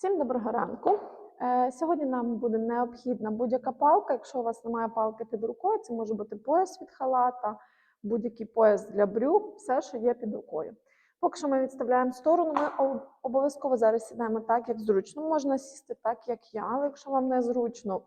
Всім доброго ранку. Е, Сьогодні нам буде необхідна будь-яка палка. Якщо у вас немає палки під рукою, це може бути пояс від халата, будь-який пояс для брюк, все, що є під рукою. Поки що ми відставляємо сторону, ми обов'язково зараз сідаємо так, як зручно. Можна сісти так, як я, але якщо вам не зручно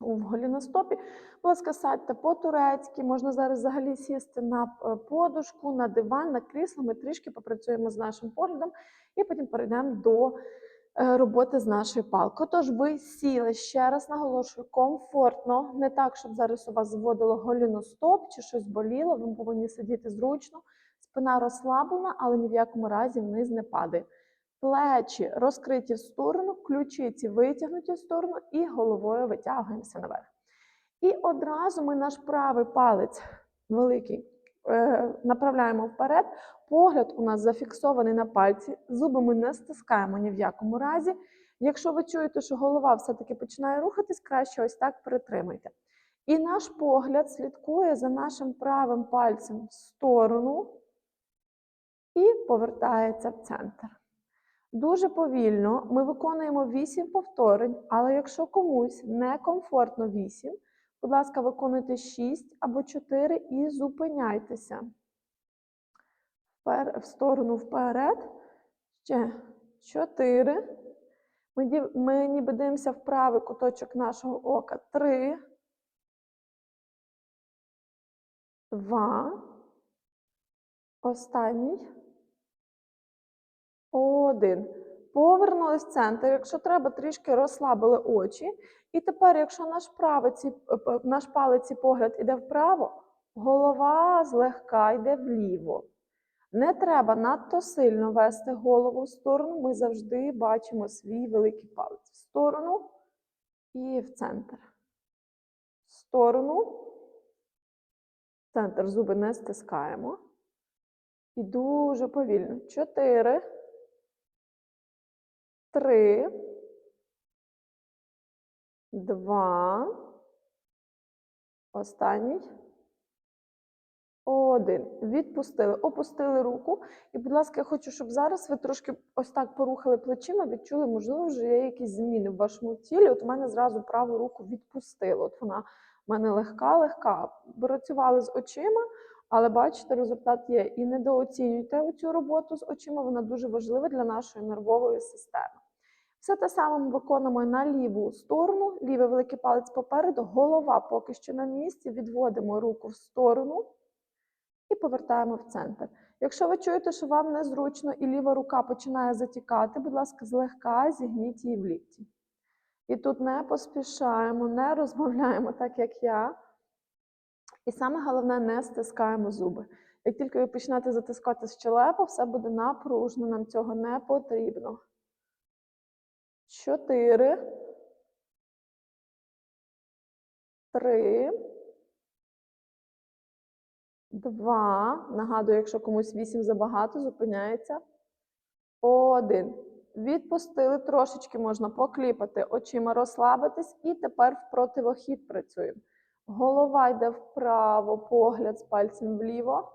у голіностопі, будь ласка, сядьте по-турецьки, можна зараз взагалі сісти на е, подушку, на диван, на крісло. Ми трішки попрацюємо з нашим поглядом і потім перейдемо до роботи з нашою палкою. Тож ви сіли, ще раз наголошую, комфортно, не так, щоб зараз у вас зводило голіностоп чи щось боліло, ви повинні сидіти зручно, спина розслаблена, але ні в якому разі вниз не падає. Плечі розкриті в сторону, ключиці витягнуті в сторону і головою витягуємося наверх. І одразу ми наш правий палець великий е, направляємо вперед. Погляд у нас зафіксований на пальці, зуби ми не стискаємо ні в якому разі. Якщо ви чуєте, що голова все-таки починає рухатись, краще ось так притримайте. І наш погляд слідкує за нашим правим пальцем в сторону і повертається в центр. Дуже повільно ми виконуємо 8 повторень, але якщо комусь некомфортно 8, будь ласка, виконуйте 6 або 4 і зупиняйтеся. В сторону вперед. Ще 4. Ми, ми ніби дивимося в правий куточок нашого ока. 3. 2. Останній. Один. Повернулись в центр. Якщо треба, трішки розслабили очі. І тепер, якщо наш, правець, і- е, наш палець і погляд іде вправо, голова злегка йде вліво. Не треба надто сильно вести голову в сторону. Ми завжди бачимо свій великий палець. В сторону і в центр. В сторону. В центр зуби не стискаємо. І дуже повільно. Чотири. Три. Два. Останній. Один. Відпустили. Опустили руку. І, будь ласка, я хочу, щоб зараз ви трошки ось так порухали плечима, відчули, можливо, вже є якісь зміни в вашому тілі. От у мене зразу праву руку відпустило. От вона в мене легка, легка. Працювали з очима, але бачите, результат є. І недооцінюйте оцю роботу з очима, вона дуже важлива для нашої нервової системи. Все те саме ми виконуємо на ліву сторону, лівий великий палець попереду, голова поки що на місці, відводимо руку в сторону і повертаємо в центр. Якщо ви чуєте, що вам незручно і ліва рука починає затікати, будь ласка, злегка зігніть її в лікті. І тут не поспішаємо, не розмовляємо так, як я. І саме головне, не стискаємо зуби. Як тільки ви почнете затискати щелепу, все буде напружно, нам цього не потрібно. Чотири. Три. Два. Нагадую, якщо комусь вісім забагато, зупиняється. Один. Відпустили, трошечки можна покліпати, очима розслабитись, і тепер в противохід працюємо. Голова йде вправо, погляд з пальцем вліво.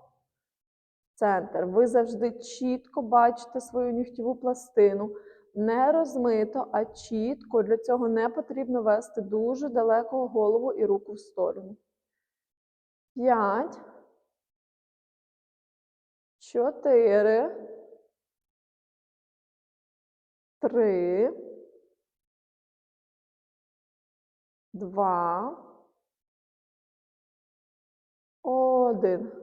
Центр. Ви завжди чітко бачите свою нігтєву пластину. Не розмито, а чітко. Для цього не потрібно вести дуже далеко голову і руку в сторону. П'ять. Чотири. Три. Два. Один.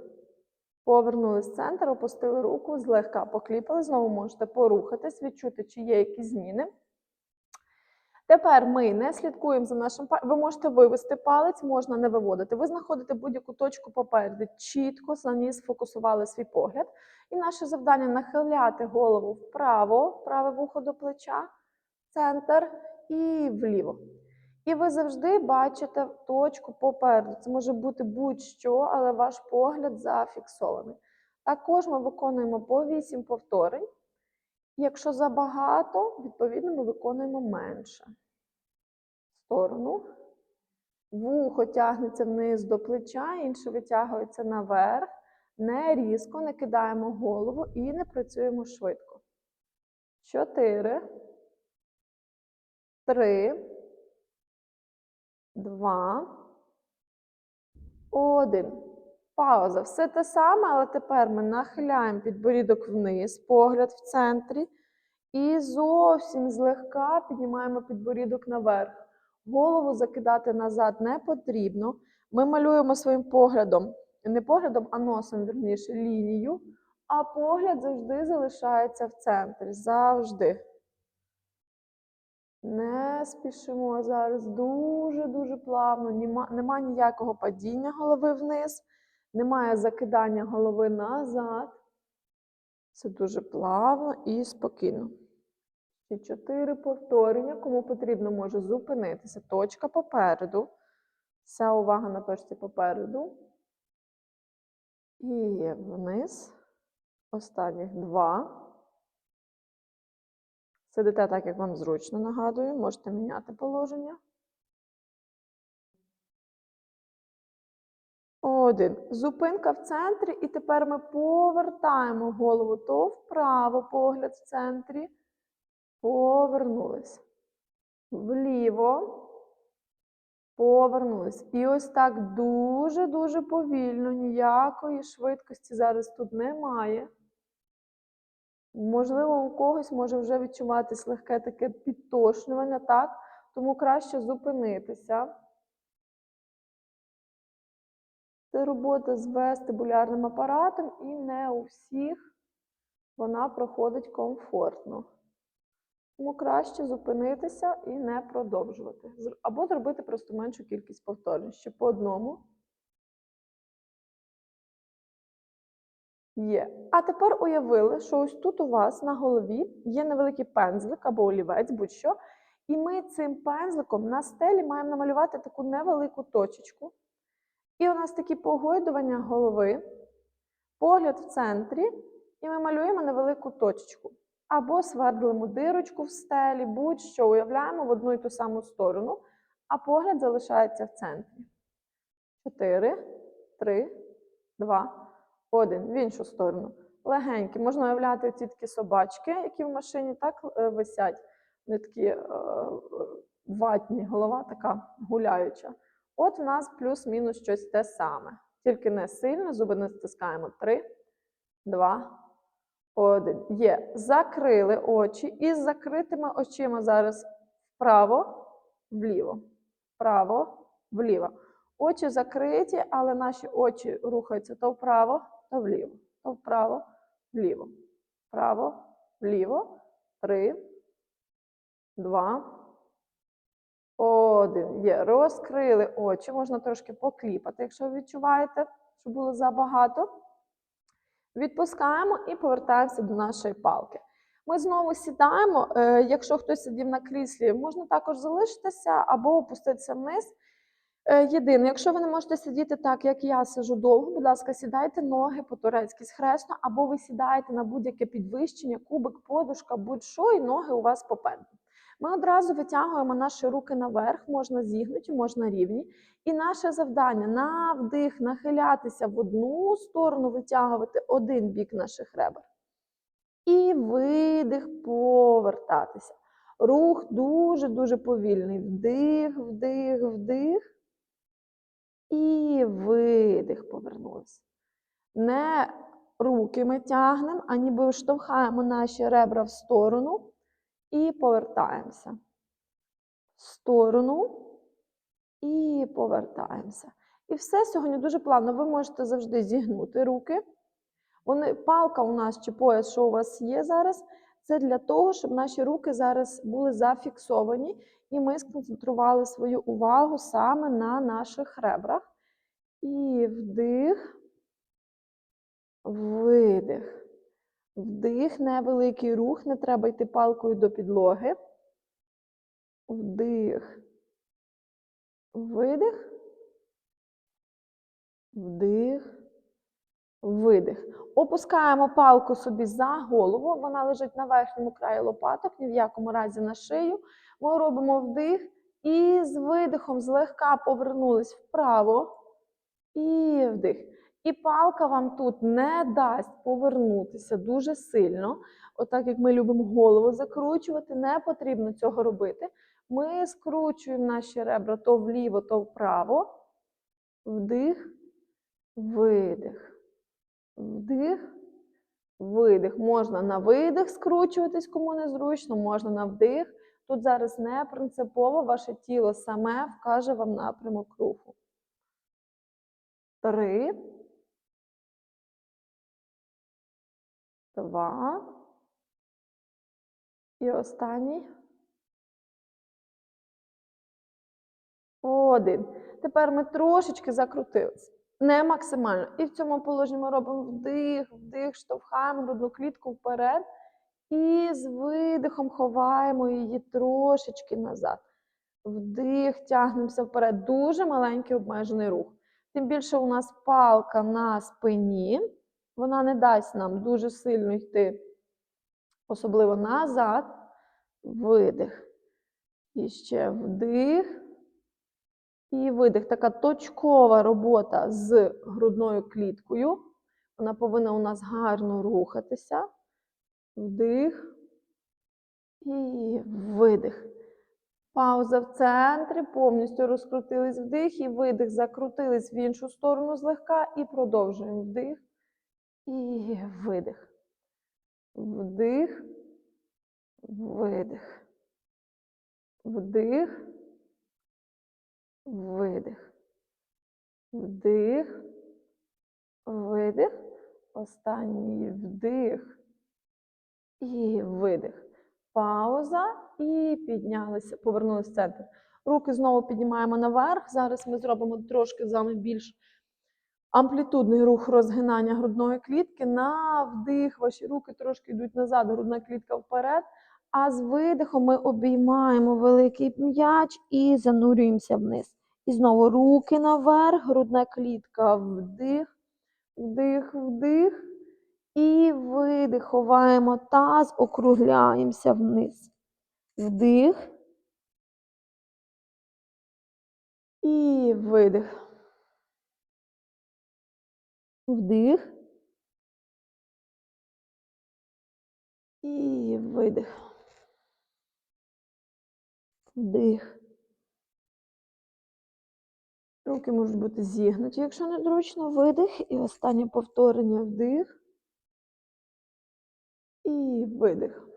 Повернулись в центр, опустили руку, злегка покліпали. Знову можете порухатись, відчути, чи є якісь зміни. Тепер ми не слідкуємо за нашим пальцем. Ви можете вивести палець, можна не виводити. Ви знаходите будь-яку точку попереду, чітко за ній сфокусували свій погляд. І наше завдання нахиляти голову вправо, праве вухо до плеча, центр і вліво. І ви завжди бачите точку попереду. Це може бути будь-що, але ваш погляд зафіксований. Також ми виконуємо по 8 повторень. Якщо забагато, відповідно, ми виконуємо менше. Сторону. Вухо тягнеться вниз до плеча, інше витягується наверх. Не різко, не кидаємо голову і не працюємо швидко. Чотири. три, два, один. Пауза. Все те саме, але тепер ми нахиляємо підборідок вниз, погляд в центрі. І зовсім злегка піднімаємо підборідок наверх. Голову закидати назад не потрібно. Ми малюємо своїм поглядом, не поглядом, а носом, вірніше, лінію, а погляд завжди залишається в центрі. Завжди. Не спішимо зараз дуже-дуже плавно. Нема, нема ніякого падіння голови вниз, немає закидання голови назад. Це дуже плавно і спокійно. Ще чотири повторення. Кому потрібно, може зупинитися. Точка попереду. Вся увага на точці попереду. І вниз. Останніх два. Сидите так, як вам зручно, нагадую. Можете міняти положення. Один. Зупинка в центрі, і тепер ми повертаємо голову то вправо, погляд в центрі. Повернулись. Вліво. Повернулись. І ось так дуже-дуже повільно, ніякої швидкості зараз тут немає. Можливо, у когось може вже відчуватись легке таке підтошнювання, так? Тому краще зупинитися. Це робота з вестибулярним апаратом, і не у всіх вона проходить комфортно. Тому краще зупинитися і не продовжувати. Або зробити просто меншу кількість повторень. Ще по одному. Є. А тепер уявили, що ось тут у вас на голові є невеликий пензлик або олівець, будь-що. І ми цим пензликом на стелі маємо намалювати таку невелику точечку. І у нас такі погойдування голови, погляд в центрі, і ми малюємо невелику точечку. Або свердлимо дирочку в стелі, будь-що уявляємо в одну і ту саму сторону, а погляд залишається в центрі. Чотири, три, два, один. В іншу сторону. Легенькі. Можна уявляти ці такі собачки, які в машині так е, висять. Вони такі е, ватні, голова така гуляюча. От в нас плюс-мінус щось те саме. Тільки не сильно, зуби не стискаємо. Три, два, один. Є. Закрили очі. І з закритими очима зараз вправо, вліво. Вправо, вліво. Очі закриті, але наші очі рухаються то вправо, то вліво. То вправо, вліво. Вправо, вліво. Три, два, один. Є. Розкрили очі. Можна трошки покліпати, якщо відчуваєте, що було забагато. Відпускаємо і повертаємося до нашої палки. Ми знову сідаємо. Е, Якщо хтось сидів на кріслі, можна також залишитися або опуститися вниз. Е, Єдине, якщо ви не можете сидіти так, як я сижу довго, будь ласка, сідайте ноги по-турецьки схресно, або ви сідаєте на будь-яке підвищення, кубик, подушка, будь-що, і ноги у вас попереду. Ми одразу витягуємо наші руки наверх, можна зігнуті, можна рівні. І наше завдання на вдих нахилятися в одну сторону, витягувати один бік наших ребер. І видих повертатися. Рух дуже-дуже повільний. Вдих, вдих, вдих. І видих повернулися. Не руки ми тягнемо, а ніби штовхаємо наші ребра в сторону і повертаємося. В сторону і повертаємося. І все сьогодні дуже плавно. Ви можете завжди зігнути руки. Вони, палка у нас чи пояс, що у вас є зараз, це для того, щоб наші руки зараз були зафіксовані, і ми сконцентрували свою увагу саме на наших ребрах. І вдих, видих. Вдих, невеликий рух, не треба йти палкою до підлоги. Вдих. Видих. Вдих. Видих. Опускаємо палку собі за голову. Вона лежить на верхньому краї лопаток, ні в якому разі на шию. Ми робимо вдих і з видихом злегка повернулись вправо. І вдих. І палка вам тут не дасть повернутися дуже сильно. Отак, як ми любимо голову закручувати, не потрібно цього робити. Ми скручуємо наші ребра то вліво, то вправо. Вдих, видих. Вдих, видих. Можна на видих скручуватись, кому незручно, можна на вдих. Тут зараз не принципово ваше тіло саме вкаже вам напрямок руху. Три. Два. І останній. Один. Тепер ми трошечки закрутились. Не максимально. І в цьому положенні ми робимо вдих, вдих, штовхаємо грудну клітку вперед. І з видихом ховаємо її трошечки назад. Вдих, тягнемося вперед. Дуже маленький обмежений рух. Тим більше у нас палка на спині. Вона не дасть нам дуже сильно йти, особливо назад. Видих. І ще вдих. І видих. Така точкова робота з грудною кліткою. Вона повинна у нас гарно рухатися. Вдих. І видих. Пауза в центрі. Повністю розкрутились вдих і видих. Закрутились в іншу сторону злегка і продовжуємо вдих. І видих. Вдих. Видих. Вдих. Видих. Вдих. Видих. Останній вдих. І видих. Пауза. І піднялися, повернулися в центр. Руки знову піднімаємо наверх. Зараз ми зробимо трошки з вами більш амплітудний рух розгинання грудної клітки. На вдих ваші руки трошки йдуть назад, грудна клітка вперед. А з видихом ми обіймаємо великий м'яч і занурюємося вниз. І знову руки наверх, грудна клітка, вдих, вдих, вдих. І видих, ховаємо таз, округляємося вниз. Вдих. І видих. Вдих. І видих. Вдих. Руки можуть бути зігнуті, якщо незручно, видих. І останнє повторення вдих. І видих.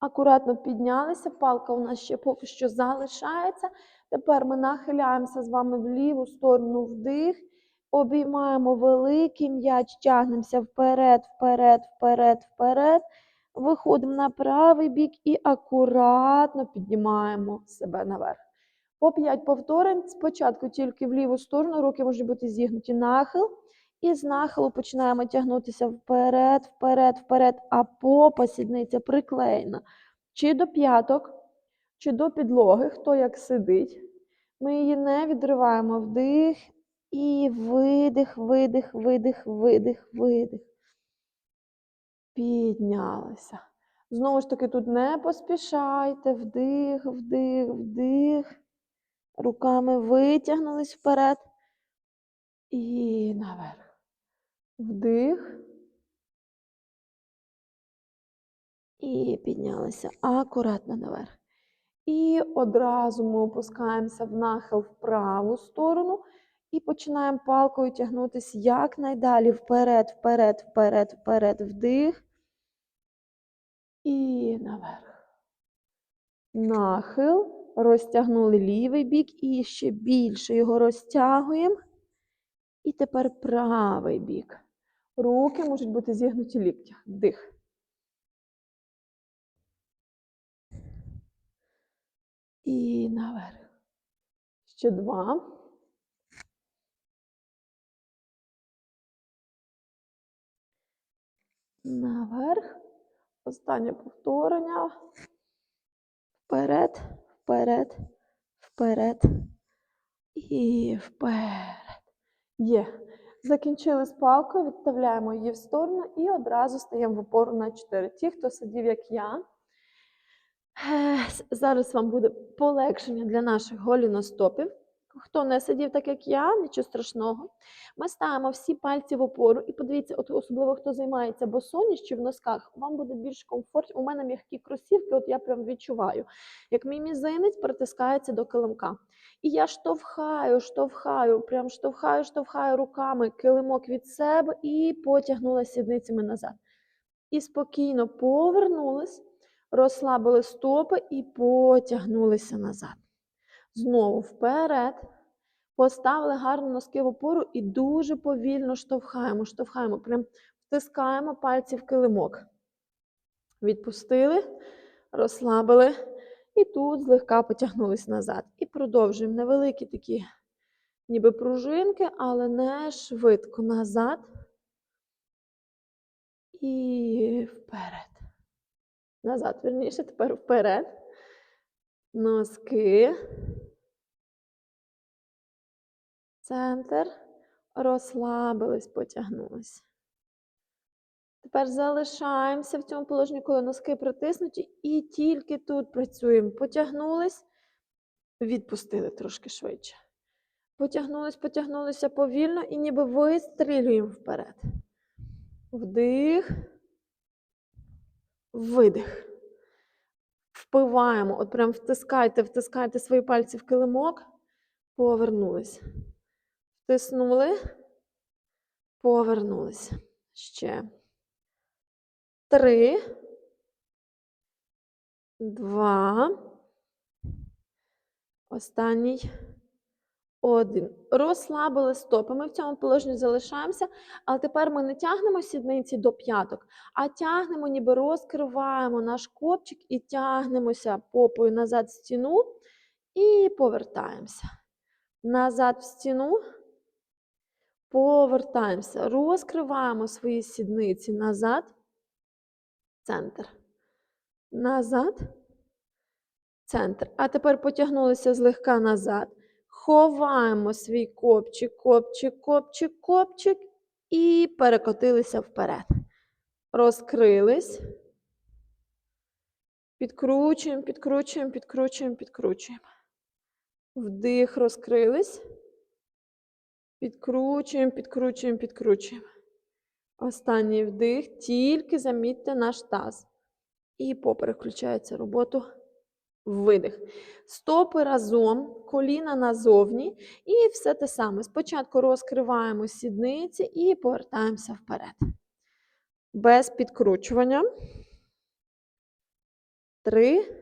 Акуратно піднялися, палка у нас ще поки що залишається. Тепер ми нахиляємося з вами в ліву сторону вдих, обіймаємо великий м'яч, тягнемося вперед, вперед, вперед, вперед. Виходимо на правий бік і акуратно піднімаємо себе наверх. По 5 повторень. Спочатку тільки в ліву сторону, руки можуть бути зігнуті нахил. І з нахилу починаємо тягнутися вперед, вперед, вперед, а попа сідниця приклеєна. Чи до п'яток, чи до підлоги, хто як сидить. Ми її не відриваємо вдих і видих, видих, видих, видих, видих. Піднялися. Знову ж таки, тут не поспішайте. Вдих, вдих, вдих. Руками витягнулись вперед. І наверх. Вдих. І піднялися акуратно наверх. І одразу ми опускаємося в нахил в праву сторону і починаємо палкою тягнутися якнайдалі вперед, вперед, вперед, вперед, вдих. І наверх. Нахил. Розтягнули лівий бік і ще більше його розтягуємо. І тепер правий бік. Руки можуть бути зігнуті в ліктях. Вдих. І наверх. Ще два. Наверх. Останнє повторення. Вперед, вперед, вперед і вперед. Є. Закінчили з палкою, відставляємо її в сторону і одразу стаємо в опору на 4. Ті, хто сидів, як я. Зараз вам буде полегшення для наших голіностопів. Хто не сидів так, як я, нічого страшного. Ми ставимо всі пальці в опору. І подивіться, от особливо хто займається босоніж чи в носках, вам буде більш комфортно. У мене м'які кросівки, от я прям відчуваю, як мій мізинець притискається до килимка. І я штовхаю, штовхаю, прям штовхаю, штовхаю руками килимок від себе і потягнула сідницями назад. І спокійно повернулись, розслабили стопи і потягнулися назад. Знову вперед. Поставили гарно носки в опору і дуже повільно штовхаємо, штовхаємо, прям втискаємо пальці в килимок. Відпустили, розслабили. І тут злегка потягнулись назад. І продовжуємо невеликі такі, ніби пружинки, але не швидко назад. І вперед. Назад, верніше, тепер вперед. Носки. Центр. Розслабились, потягнулись. Тепер залишаємося в цьому положенні, коли носки притиснуті, і тільки тут працюємо. Потягнулись, відпустили трошки швидше. Потягнулись, потягнулися повільно і ніби вистрілюємо вперед. Вдих, видих. Впиваємо, от прям втискайте, втискайте свої пальці в килимок, повернулись. Втиснули, повернулись. Ще. Три, два, останній, один. Розслабили стопи. Ми в цьому положенні залишаємося, але тепер ми не тягнемо сідниці до п'яток, а тягнемо, ніби розкриваємо наш копчик і тягнемося попою назад в стіну і повертаємося. Назад в стіну. Повертаємося. Розкриваємо свої сідниці назад центр. Назад, центр. А тепер потягнулися злегка назад. Ховаємо свій копчик, копчик, копчик, копчик і перекотилися вперед. Розкрились. Підкручуємо, підкручуємо, підкручуємо, підкручуємо. Вдих, розкрились. Підкручуємо, підкручуємо, підкручуємо. Останній вдих, тільки замітьте наш таз. І попереключається роботу. Видих. Стопи разом, коліна назовні. І все те саме. Спочатку розкриваємо сідниці і повертаємося вперед. Без підкручування. Три.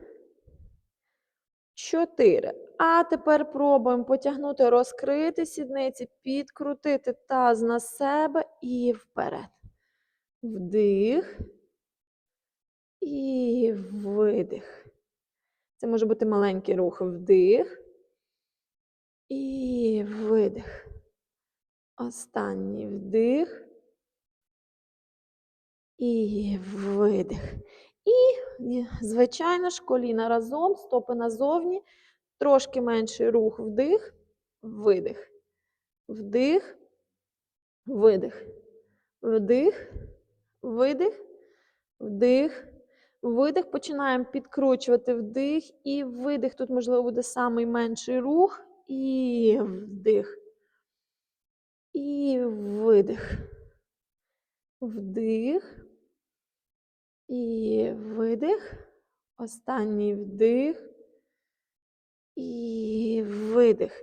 Чотири. А тепер пробуємо потягнути, розкрити сідниці, підкрутити таз на себе і вперед. Вдих і видих. Це може бути маленький рух. Вдих і видих. Останній вдих і видих. І, звичайно ж, коліна разом, стопи назовні. Трошки менший рух вдих, видих. Вдих, видих. Вдих, видих, вдих, видих. Починаємо підкручувати вдих і видих. Тут, можливо, буде самий менший рух. І вдих. І видих. Вдих. І видих. Останній вдих. І видих.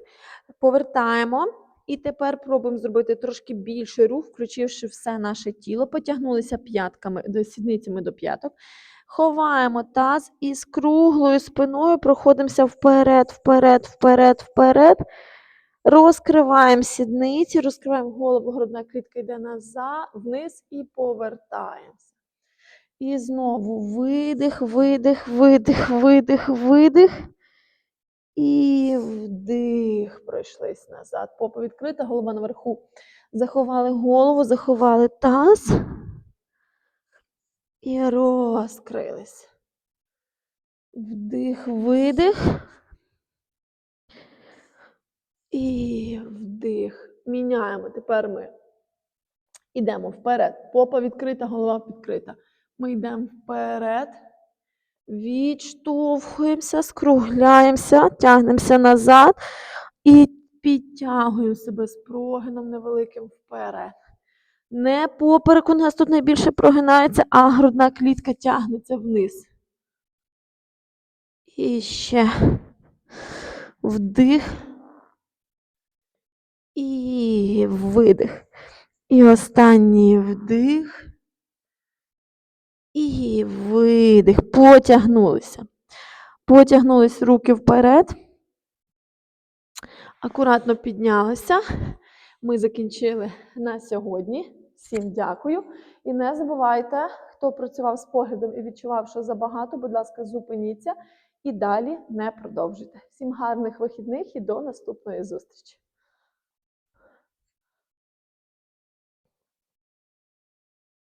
Повертаємо. І тепер пробуємо зробити трошки більший рух, включивши все наше тіло. Потягнулися п'ятками до сідницями до п'яток. Ховаємо таз і з круглою спиною проходимося вперед, вперед, вперед, вперед. Розкриваємо сідниці, розкриваємо голову, грудна клітка йде назад, вниз і повертаємося. І знову видих, видих, видих, видих, видих. І вдих. Пройшлись назад. Попа відкрита, голова наверху. Заховали голову, заховали таз. І розкрились. Вдих, видих. І вдих. Міняємо. Тепер ми йдемо вперед. Попа відкрита, голова відкрита. Ми йдемо вперед. Відштовхуємося, скругляємося, тягнемося назад і Підтягуємо себе з прогином невеликим вперед. Не поперек у нас тут найбільше прогинається, а грудна клітка тягнеться вниз. І ще вдих. І видих. І останній вдих. І видих. Потягнулися. Потягнулись руки вперед. Акуратно піднялися. Ми закінчили на сьогодні. Всім дякую. І не забувайте, хто працював з поглядом і відчував, що забагато, будь ласка, зупиніться і далі не продовжуйте. Всім гарних вихідних і до наступної зустрічі!